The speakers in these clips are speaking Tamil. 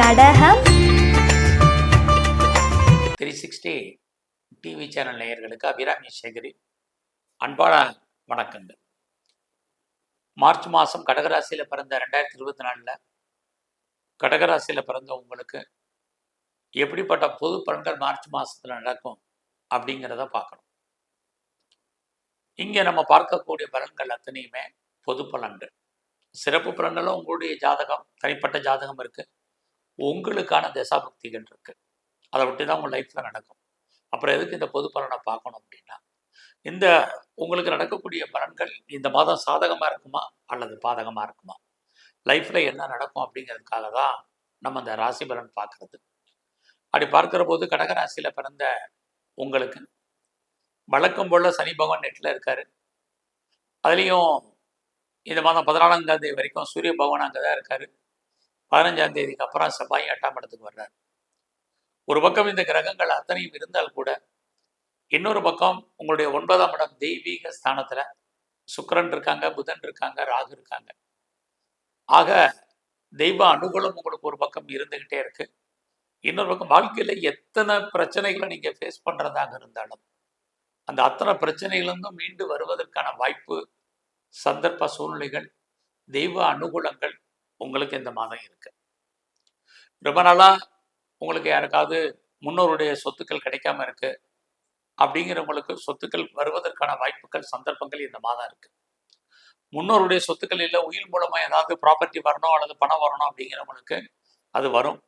கடகம். த்ரீ சிக்ஸ்டி டிவி சேனல் நேயர்களுக்கு அபிராமி சேகரி அன்பான வணக்கங்கள். மார்ச் மாதம் கடகராசியில் பிறந்த ரெண்டாயிரத்தி இருபத்தி நாலில் கடகராசியில் பிறந்த உங்களுக்கு எப்படிப்பட்ட பொது பலன்கள் மார்ச் மாதத்தில் நடக்கும் அப்படிங்கிறத பார்க்கணும். இங்கே நம்ம பார்க்கக்கூடிய பலன்கள் அத்தனையுமே பொது பலன்கள். சிறப்பு பலன்களும் உங்களுடைய ஜாதகம் தனிப்பட்ட ஜாதகம் இருக்கு. உங்களுக்கான தசாபக்திகள் இருக்கு. அதை விட்டு தான் உங்கள் லைஃப்பில் நடக்கும். அப்புறம் எதுக்கு இந்த பொது பலனை பார்க்கணும் அப்படின்னா இந்த உங்களுக்கு நடக்கக்கூடிய பலன்கள் இந்த மாதம் சாதகமாக இருக்குமா? அல்லது பாதகமாக இருக்குமா? லைஃப்பில் என்ன நடக்கும் அப்படிங்கிறதுக்காக தான் நம்ம இந்த ராசி பலன் பார்க்கறது. அப்படி பார்க்குற போது கடகராசியில் பிறந்த உங்களுக்கு வழக்கம் போல் சனி பகவான் நெட்டில் இருக்கார். அதுலேயும் இந்த மாதம் பதினாலாம் தேதி வரைக்கும் சூரிய பகவான் அங்கே தான் இருக்கார். பதினஞ்சாம் தேதிக்கு அப்புறம் செவ்வாய் எட்டாம் இடத்துக்கு வர்றார். ஒரு பக்கம் இந்த கிரகங்கள் அத்தனையும் இருந்தால் கூட இன்னொரு பக்கம் உங்களுடைய ஒன்பதாம் இடம் தெய்வீக ஸ்தானத்தில் சுக்கரன் இருக்காங்க புதன் இருக்காங்க ராகு இருக்காங்க. ஆக தெய்வ அனுகூலம் உங்களுக்கு ஒரு பக்கம் இருந்துக்கிட்டே இருக்கு. இன்னொரு பக்கம் வாழ்க்கையில் எத்தனை பிரச்சனைகளை நீங்கள் ஃபேஸ் பண்ணுறதாக இருந்தாலும் அந்த அத்தனை பிரச்சனைகளிலிருந்தும் மீண்டு வருவதற்கான வாய்ப்பு சந்தர்ப்ப சூழ்நிலைகள் தெய்வ அனுகூலங்கள் உங்களுக்கு இந்த மாதம் இருக்கு. ரொம்ப நாளா உங்களுக்கு யாருக்காவது முன்னோருடைய சொத்துக்கள் கிடைக்காம இருக்கு. அப்படிங்கிறவங்களுக்கு சொத்துக்கள் வருவதற்கான வாய்ப்புகள் சந்தர்ப்பங்கள் இந்த மாதம் இருக்கு. முன்னோருடைய சொத்துக்கள் இல்லை உயிர் மூலமா ஏதாவது ப்ராப்பர்ட்டி வரணும் அல்லது பணம் வரணும் அப்படிங்கிறவங்களுக்கு அது வரும்.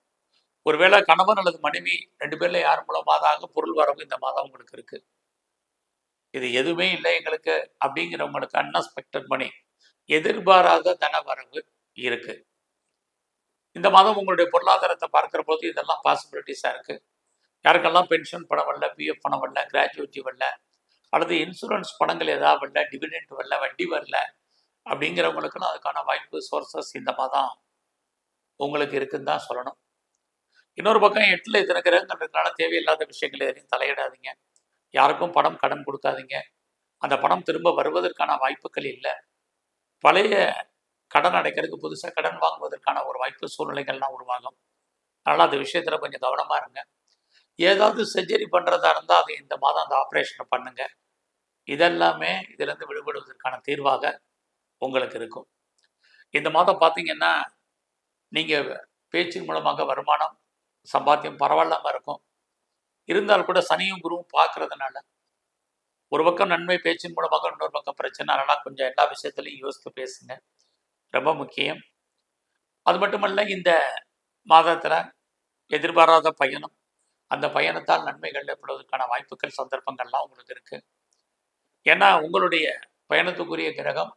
ஒருவேளை கணவன் அல்லது மனைவி ரெண்டு பேர்ல யார் மூலமாக பொருள் வரவு இந்த மாதம் உங்களுக்கு இருக்கு. இது எதுவுமே இல்லை எங்களுக்கு அப்படிங்கிறவங்களுக்கு அன்எக்ஸ்பெக்டட் மணி எதிர்பாராத தன வரவு இருக்கு. இந்த மாதம் உங்களுடைய பொருளாதாரத்தை பார்க்குற போது இதெல்லாம் பாசிபிலிட்டிஸாக இருக்கு. யாருக்கெல்லாம் பென்ஷன் பணம் வரல பிஎஃப் பணம் வரல கிராஜுவேட்டி வரல அல்லது இன்சூரன்ஸ் பணங்கள் ஏதாவது வரல டிவிடெண்ட் வரல வட்டி வரல அப்படிங்கிறவங்களுக்கும் அதுக்கான வாய்ப்பு சோர்சஸ் இந்த மாதம் உங்களுக்கு இருக்குன்னு தான் சொல்லணும். இன்னொரு பக்கம் எட்டில் இத்தனை கிரகங்கள் தேவையில்லாத விஷயங்கள் எதையும் தலையிடாதீங்க. யாருக்கும் பணம் கடன் கொடுக்காதீங்க. அந்த பணம் திரும்ப வருவதற்கான வாய்ப்புகள் இல்லை. பழைய கடன் அடைக்கிறதுக்கு புதுசாக கடன் வாங்குவதற்கான ஒரு வாய்ப்பு சூழ்நிலைகள்லாம் உருவாகும். அதனால் அந்த விஷயத்தில் கொஞ்சம் கவனமாக இருங்க. ஏதாவது சர்ஜரி பண்ணுறதா இருந்தால் அது இந்த மாதம் அந்த ஆப்ரேஷனை பண்ணுங்க. இதெல்லாமே இதிலேருந்து விடுபடுவதற்கான தீர்வாக உங்களுக்கு இருக்கும். இந்த மாதம் பார்த்தீங்கன்னா நீங்கள் பேச்சின் மூலமாக வருமானம் சம்பாத்தியம் பரவாயில்லாமல் இருக்கும். இருந்தால் கூட சனியும் குருவும் பார்க்கறதுனால ஒரு பக்கம் நன்மை பேச்சின் மூலமாக இன்னொரு பக்கம் பிரச்சனை. அதனால் கொஞ்சம் எல்லா விஷயத்துலையும் யோசித்து பேசுங்க. ரொம்ப முக்கியம். அது மட்டுமல்ல இந்த மாதத்தில் எதிர்பாராத பயணம் அந்த பயணத்தால் நன்மைகள் ஏற்படுவதற்கான வாய்ப்புகள் சந்தர்ப்பங்கள்லாம் உங்களுக்கு இருக்குது ஏன்னா உங்களுடைய பயணத்துக்குரிய கிரகம்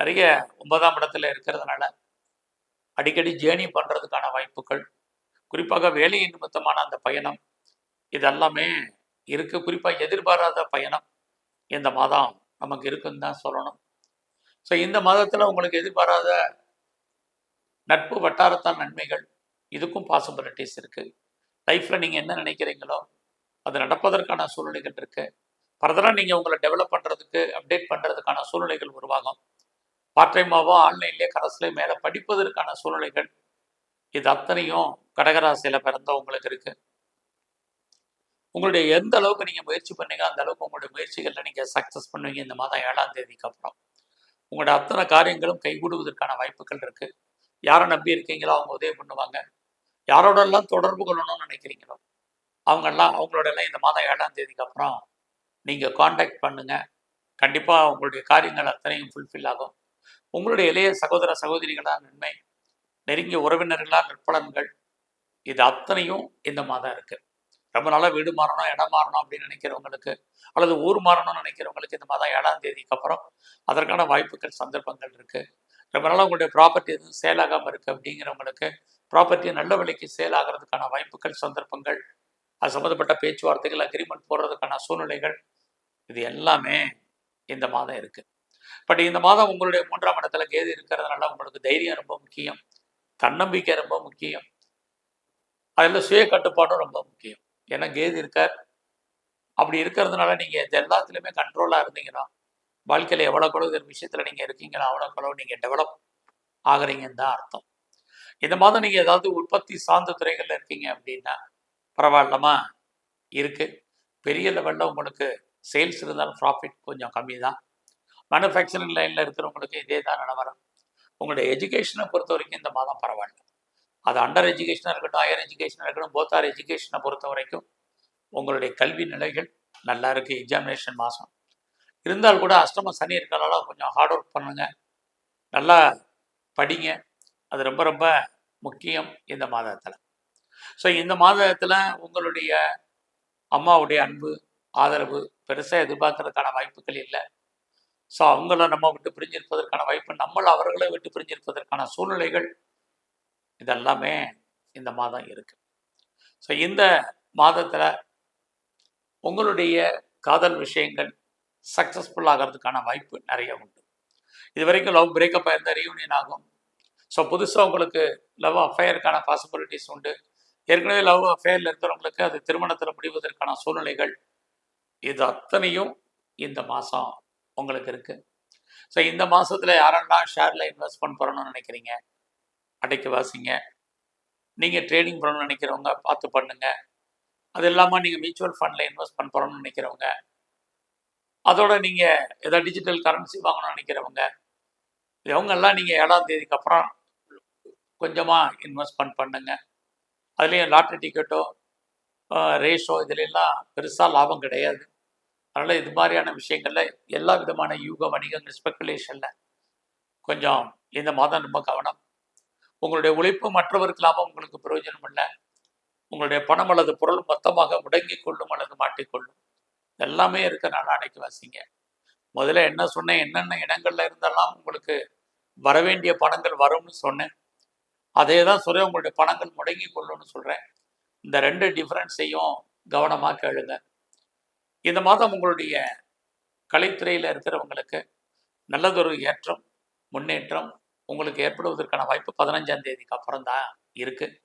நிறைய ஒன்பதாம் இடத்துல இருக்கிறதுனால அடிக்கடி ஜேர்னி பண்ணுறதுக்கான வாய்ப்புகள் குறிப்பாக வேலை நிமித்தமான அந்த பயணம் இதெல்லாமே இருக்குது குறிப்பாக எதிர்பாராத பயணம் இந்த மாதம் நமக்கு இருக்குன்னு தான் சொல்லணும். ஸோ இந்த மாதத்தில் உங்களுக்கு எதிர்பாராத நட்பு வட்டாரத்தான் நன்மைகள் இதுக்கும் பாசிபிலிட்டிஸ் இருக்குது லைஃப்பில் நீங்கள் என்ன நினைக்கிறீங்களோ அது நடப்பதற்கான சூழ்நிலைகள் இருக்குது ஃபர்தராக நீங்கள் உங்களை டெவலப் பண்ணுறதுக்கு அப்டேட் பண்ணுறதுக்கான சூழ்நிலைகள் உருவாகும். பார்ட் டைமாவோ ஆன்லைன்லேயே கரஸ்லேயே மேலே படிப்பதற்கான சூழ்நிலைகள் இது அத்தனையும் கடகராசியில் பிறந்த உங்களுக்கு இருக்குது உங்களுடைய எந்த அளவுக்கு நீங்கள் முயற்சி பண்ணீங்க அந்த அளவுக்கு உங்களுடைய முயற்சிகளில் நீங்கள் சக்ஸஸ் பண்ணுவீங்க இந்த மாதம் ஏழாம் தேதிக்கு அப்புறம். உங்களோட அத்தனை காரியங்களும் கைகூடுவதற்கான வாய்ப்புகள் இருக்கு. யாரை நம்பி இருக்கீங்களோ அவங்க உதவி பண்ணுவாங்க. யாரோடெல்லாம் தொடர்பு கொள்ளணும்னு நினைக்கிறீங்களோ அவங்கெல்லாம் அவங்களோடலாம் இந்த மாதம் ஏழாம் தேதிக்கு அப்புறம் நீங்கள் காண்டாக்ட் பண்ணுங்கள் கண்டிப்பாக உங்களுடைய காரியங்கள் அத்தனையும் ஃபுல்ஃபில் ஆகும். உங்களுடைய இளைய சகோதர சகோதரிகளாக நன்மை நெருங்கிய உறவினர்களாக நற்பலன்கள் இது அத்தனையும் இந்த மாதம் இருக்குது ரொம்ப நாளாக வீடு மாறணும் இடம் மாறணும் அப்படின்னு நினைக்கிறவங்களுக்கு அல்லது ஊர் மாறணும்னு நினைக்கிறவங்களுக்கு இந்த மாதம் ஏழாம் தேதிக்கு அப்புறம் அதற்கான வாய்ப்புகள் சந்தர்ப்பங்கள் இருக்குது ரொம்ப நாளாக உங்களுடைய ப்ராப்பர்ட்டி எதுவும் சேல் ஆகாமல் அப்படிங்கிறவங்களுக்கு ப்ராப்பர்ட்டி நல்ல விலைக்கு சேல் ஆகிறதுக்கான வாய்ப்புகள் சந்தர்ப்பங்கள் அது சம்மந்தப்பட்ட பேச்சுவார்த்தைகள் அக்ரிமெண்ட் போடுறதுக்கான சூழ்நிலைகள் இது எல்லாமே இந்த மாதம் இருக்குது பட் இந்த மாதம் உங்களுடைய மூன்றாம் இடத்துல கேது இருக்கிறதுனால உங்களுக்கு தைரியம் ரொம்ப முக்கியம் தன்னம்பிக்கை ரொம்ப முக்கியம் அதில் சுய கட்டுப்பாடும் ரொம்ப முக்கியம். ஏன்னா கேது இருக்கார்? அப்படி இருக்கிறதுனால நீங்கள் இது எல்லாத்துலேயுமே கண்ட்ரோலாக இருந்தீங்கன்னா வாழ்க்கையில் எவ்வளோ கூட விஷயத்தில் நீங்கள் இருக்கீங்களோ அவ்வளோ கூட நீங்கள் டெவலப் ஆகுறீங்கன்னு தான் அர்த்தம். இந்த மாதம் நீங்கள் ஏதாவது உற்பத்தி சார்ந்த துறைகளில் இருக்கீங்க அப்படின்னா பரவாயில்லமா இருக்குது பெரிய லெவலில் உங்களுக்கு சேல்ஸ் இருந்தாலும் ப்ராஃபிட் கொஞ்சம் கம்மி தான். மேனுஃபேக்சரிங் லைனில் இருக்கிறவங்களுக்கு இதே தான் நிலவரம். உங்களுடைய எஜுகேஷனை பொறுத்த வரைக்கும் இந்த மாதம் பரவாயில்ல. அது அண்டர் எஜுகேஷனாக இருக்கட்டும் ஹையர் எஜுகேஷனாக இருக்கட்டும் போத்தார் எஜுகேஷனை பொறுத்த வரைக்கும் உங்களுடைய கல்வி நிலைகள் நல்லா இருக்குது எக்ஸாமினேஷன் மாதம் இருந்தால் கூட அஷ்டம சனி இருக்கிறனால கொஞ்சம் ஹார்ட் ஒர்க் பண்ணுங்கள் நல்லா படிங்க. அது ரொம்ப ரொம்ப முக்கியம் இந்த மாதத்தில். ஸோ இந்த மாதத்தில் உங்களுடைய அம்மாவுடைய அன்பு ஆதரவு பெருசாக எதிர்பார்க்கறதுக்கான வாய்ப்புகள் இல்லை. ஸோ அவங்கள நம்ம விட்டு பிரிஞ்சிருப்பதற்கான வாய்ப்பு நம்மள அவர்களை விட்டு பிரிஞ்சிருப்பதற்கான சூழ்நிலைகள் இதெல்லாமே இந்த மாதம் இருக்கு. ஸோ இந்த மாதத்தில் உங்களுடைய காதல் விஷயங்கள் சக்ஸஸ்ஃபுல் ஆகிறதுக்கான வாய்ப்பு நிறைய உண்டு. இது வரைக்கும் லவ் பிரேக்கப் ஆயிருந்த ரீயூனியன் ஆகும். ஸோ புதுசாக உங்களுக்கு லவ் அஃபேருக்கான பாசிபிலிட்டிஸ் உண்டு. ஏற்கனவே லவ் அஃபேரில் இருக்கிறவங்களுக்கு அது திருமணத்தில் முடிவதற்கான சூழ்நிலைகள் இது அத்தனையும் இந்த மாதம் உங்களுக்கு இருக்குது ஸோ இந்த மாதத்தில் யாரெல்லாம் ஷேரில் இன்வெஸ்ட்மெண்ட் பண்ணணும்னு நினைக்கிறீங்க? அடைக்கு வாசிங்க. நீங்கள் ட்ரேடிங் பண்ணணும்னு நினைக்கிறவங்க பார்த்து பண்ணுங்க. அது இல்லாமல் நீங்கள் மியூச்சுவல் ஃபண்டில் இன்வெஸ்ட்மெண்ட் பண்ணணும்னு நினைக்கிறவங்க அதோட நீங்கள் ஏதாவது டிஜிட்டல் கரன்சி வாங்கணும்னு நினைக்கிறவங்க இவங்கெல்லாம் நீங்கள் ஏழாம் தேதிக்கு அப்புறம் கொஞ்சமாக இன்வெஸ்ட்மெண்ட் பண்ணுங்க. அதுலேயும் லாட்ரி டிக்கெட்டோ ரேஷோ இதுலெல்லாம் பெருசாக லாபம் கிடையாது. அதனால் இது மாதிரியான விஷயங்களில் எல்லா விதமான யூக வணிகங்கள் ஸ்பெக்குலேஷனில் கொஞ்சம் இந்த மாதம் ரொம்ப கவனம். உங்களுடைய உழைப்பு மற்றவருக்கு லாபம் உங்களுக்கு பிரயோஜனம் இல்லை உங்களுடைய பணம் அல்லது பொருள் மொத்தமாக முடங்கி கொள்ளும் அல்லது மாட்டிக்கொள்ளும். எல்லாமே இருக்கிறனால அடைக்கி வாசிங்க. முதல்ல என்ன சொன்னேன் என்னென்ன இடங்கள்ல இருந்தெல்லாம் உங்களுக்கு வரவேண்டிய பணங்கள் வரும்னு சொன்னேன். அதே தான் சொல்ல உங்களுடைய பணங்கள் முடங்கி கொள்ளும்னு சொல்கிறேன் இந்த ரெண்டு டிஃப்ரென்ஸையும் கவனமாக கேளுங்க. இந்த மாதம் உங்களுடைய கலைத்துறையில் இருக்கிறவங்களுக்கு நல்லதொரு ஏற்றம் முன்னேற்றம் உங்களுக்கு ஏற்படுவதற்கான வாய்ப்பு பதினஞ்சாம் தேதிக்கு அப்புறம் தான் இருக்குது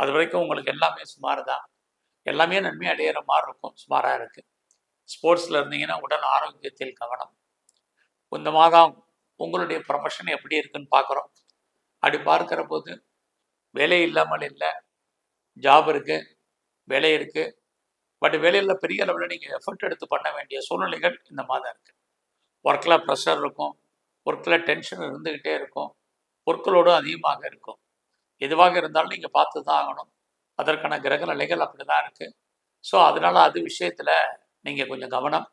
அது வரைக்கும் உங்களுக்கு எல்லாமே சுமார் தான் எல்லாமே நன்மை அடையிற மாதிரி இருக்கும் சுமாராக இருக்குது ஸ்போர்ட்ஸில் இருந்தீங்கன்னா உடல் ஆரோக்கியத்தில் கவனம். இந்த மாதம் உங்களுடைய ப்ரொஃபஷன் எப்படி இருக்குன்னு பார்க்குறோம். அப்படி பார்க்குற போது வேலை இல்லாமல் இல்லை. ஜாப் இருக்குது வேலை இருக்குது பட் வேலையில் பெரிய லெவலில் நீங்கள் எஃபர்ட் எடுத்து பண்ண வேண்டிய சூழ்நிலைகள் இந்த மாதம் இருக்குது ஒர்க்கில் ப்ரெஷர் இருக்கும். ஒர்க்கில் டென்ஷன் இருந்துக்கிட்டே இருக்கும். பொருட்களோடும் அதிகமாக இருக்கும். எதுவாக இருந்தாலும் நீங்கள் பார்த்து தான் ஆகணும். அதற்கான கிரக நிலைகள் அப்படி தான் இருக்குது ஸோ அதனால் அது விஷயத்தில் நீங்கள் கொஞ்சம் கவனம்.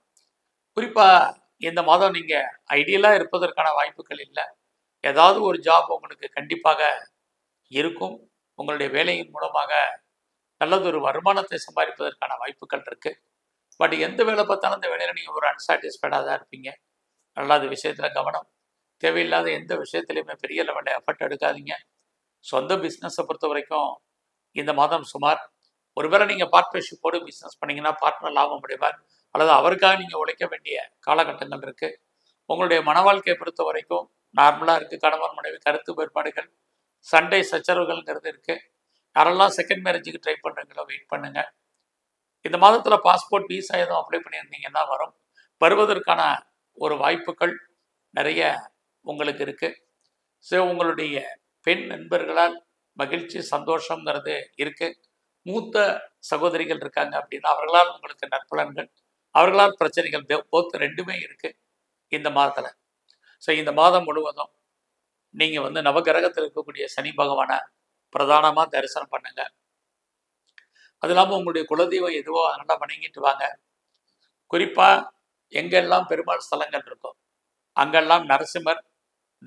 குறிப்பாக இந்த மாதம் நீங்கள் ஐடியலாக இருப்பதற்கான வாய்ப்புகள் இல்லை. ஏதாவது ஒரு ஜாப் உங்களுக்கு கண்டிப்பாக இருக்கும். உங்களுடைய வேலையின் மூலமாக நல்லதொரு வருமானத்தை சம்பாதிப்பதற்கான வாய்ப்புகள் இருக்குது பட் எந்த வேலை பார்த்தாலும் அந்த வேலையில் நீங்கள் ஒரு அன்சாட்டிஸ்ஃபைடாக தான் இருப்பீங்க. நல்லா அது விஷயத்தில் கவனம். தேவையில்லாத எந்த விஷயத்துலையுமே பெரிய லெவலில் எஃபர்ட் எடுக்காதீங்க. சொந்த பிஸ்னஸை பொறுத்த வரைக்கும் இந்த மாதம் சுமார் ஒருவேளை நீங்கள் பார்ட்னர்ஷிப்போடு பிஸ்னஸ் பண்ணீங்கன்னா பார்ட்னர் லாபம் அடைவார். அல்லது அவருக்காக நீங்கள் உழைக்க வேண்டிய காலகட்டங்கள் இருக்குது உங்களுடைய மன வாழ்க்கையை பொறுத்த வரைக்கும் நார்மலாக இருக்குது கணவன் மனைவி கருத்து வேறுபாடுகள் சண்டை சச்சரவுகள்ங்கிறது இருக்குது யாரெல்லாம் செகண்ட் மேரேஜுக்கு ட்ரை பண்ணுறீங்களோ வெயிட் பண்ணுங்கள் இந்த மாதத்தில் பாஸ்போர்ட் வீசா எதுவும் அப்ளை பண்ணியிருந்தீங்கன்னா வரும். வருவதற்கான ஒரு வாய்ப்புகள் நிறைய உங்களுக்கு இருக்குது ஸோ உங்களுடைய பெண் நண்பர்களால் மகிழ்ச்சி சந்தோஷங்கிறது இருக்குது மூத்த சகோதரிகள் இருக்காங்க அப்படின்னா அவர்களால் உங்களுக்கு நற்பலன்கள் அவர்களால் பிரச்சனைகள் போத்து ரெண்டுமே இருக்குது இந்த மாதத்தில். ஸோ இந்த மாதம் முழுவதும் நீங்கள் வந்து நவகிரகத்தில் இருக்கக்கூடிய சனி பகவானை பிரதானமாக தரிசனம் பண்ணுங்க. அது இல்லாமல் உங்களுடைய குலதெய்வம் எதுவோ அதனால் வணங்கிட்டு வாங்க. குறிப்பாக எங்கெல்லாம் பெருமாள் ஸ்தலங்கள் இருக்கோ அங்கெல்லாம் நரசிம்மர்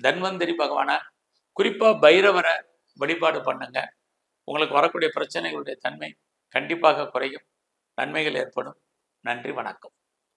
தன்வந்திரி பகவானை குறிப்பாக பைரவரை வழிபாடு பண்ணுங்க. உங்களுக்கு வரக்கூடிய பிரச்சனைகளுடைய தன்மை கண்டிப்பாக குறையும். நன்மைகள் ஏற்படும். நன்றி வணக்கம்.